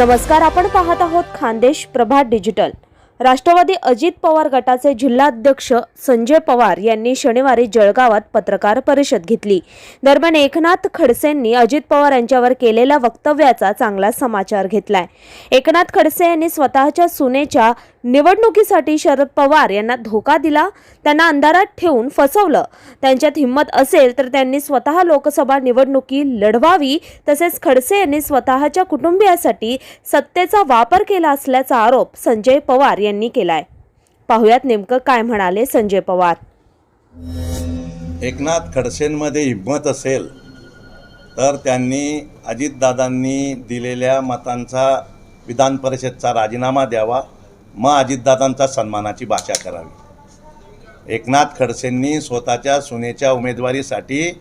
नमस्कार आपण पाहत आहोत खानदेश प्रभात डिजिटल. राष्ट्रवादी अजित पवार गटाचे जिल्हाध्यक्ष संजय पवार यांनी शनिवारी जळगावात पत्रकार परिषद घेतली. दरम्यान एकनाथ खडसेंनी अजित पवार यांच्यावर केलेल्या वक्तव्याचा चांगला समाचार घेतलाय. एकनाथ खडसे यांनी स्वतःच्या सुनेच्या निवडणुकीसाठी शरद पवार यांना धोका दिला त्यांना अंधारात ठेवून फसवलं. त्यांच्यात हिंमत असेल तर त्यांनी स्वतः लोकसभा निवडणुकी लढवावी तसेच खडसे यांनी स्वतःच्या कुटुंबियासाठी सत्तेचा वापर केला असल्याचा आरोप संजय पवार यांनी केलाय. पाहुयात नेमकं काय म्हणाले संजय पवार. एकनाथ खडसेंमध्ये हिंमत असेल तर त्यांनी अजितदादांनी दिलेल्या मतांचा विधान परिषदचा राजीनामा द्यावा. मग अजितदादांचा सन्मानाची भाषा करावी. एकनाथ खडसेंनी स्वतःच्या सुनेच्या उमेदवारीसाठी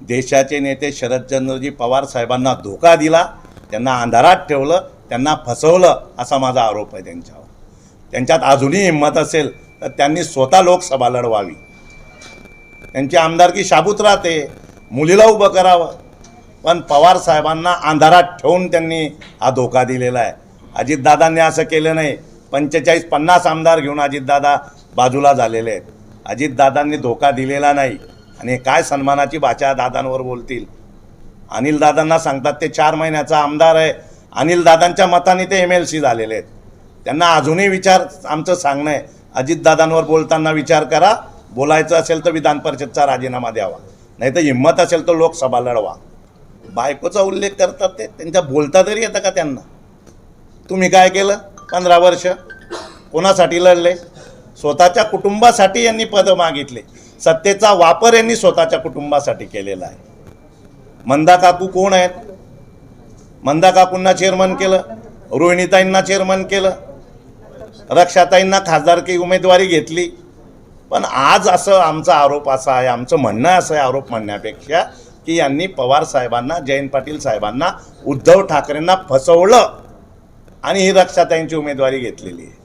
देशाचे नेते शरदचंद्रजी पवार साहेबांना धोका दिला त्यांना अंधारात ठेवलं त्यांना फसवलं असा माझा आरोप आहे त्यांच्यावर. त्यांच्यात अजूनही हिंमत असेल तर त्यांनी स्वतः लोकसभा लढवावी. त्यांची आमदारकी शाबूत राहते मुलीला उभं करावं. पण पवार साहेबांना अंधारात ठेवून त्यांनी हा धोका दिलेला आहे. अजितदादांनी असं केलं नाही. पंचेचाळीस पन्नास आमदार घेऊन अजितदादा बाजूला झालेले आहेत. अजितदादांनी धोका दिलेला नाही. आणि काय सन्मानाची भाषा दादांवर बोलतील? अनिलदादांना सांगतात ते चार महिन्याचा आमदार आहे. अनिलदादांच्या मताने ते एम एल सी झालेले आहेत. त्यांना अजूनही विचार आमचं सांगणं आहे. अजितदादांवर बोलताना विचार करा. बोलायचं असेल तर विधान परिषदचा राजीनामा द्यावा. नाही तर हिंमत असेल तर लोकसभा लढवा. बायकोचा उल्लेख करतात ते. त्यांच्या बोलता तरी येतं का त्यांना? तुम्ही काय केलं? पंधरा वर्ष कोणासाठी लढले? स्वतःच्या कुटुंबासाठी यांनी पदं मागितले. सत्तेचा वापर यांनी स्वतःच्या कुटुंबासाठी केलेला आहे. मंदा काकू कोण आहेत? मंदा काकूंना चेअरमन केलं रोहिणीताईंना चेअरमन केलं रक्षाताईंना खासदारकी उमेदवारी घेतली. पण आज असं आमचा आरोप असा आहे आमचं म्हणणं असं आहे आरोप म्हणण्यापेक्षा की यांनी पवार साहेबांना जयंत पाटील साहेबांना उद्धव ठाकरेंना फसवलं. आणि ही रक्षाताईंची उमेदवारी घेतलेली आहे.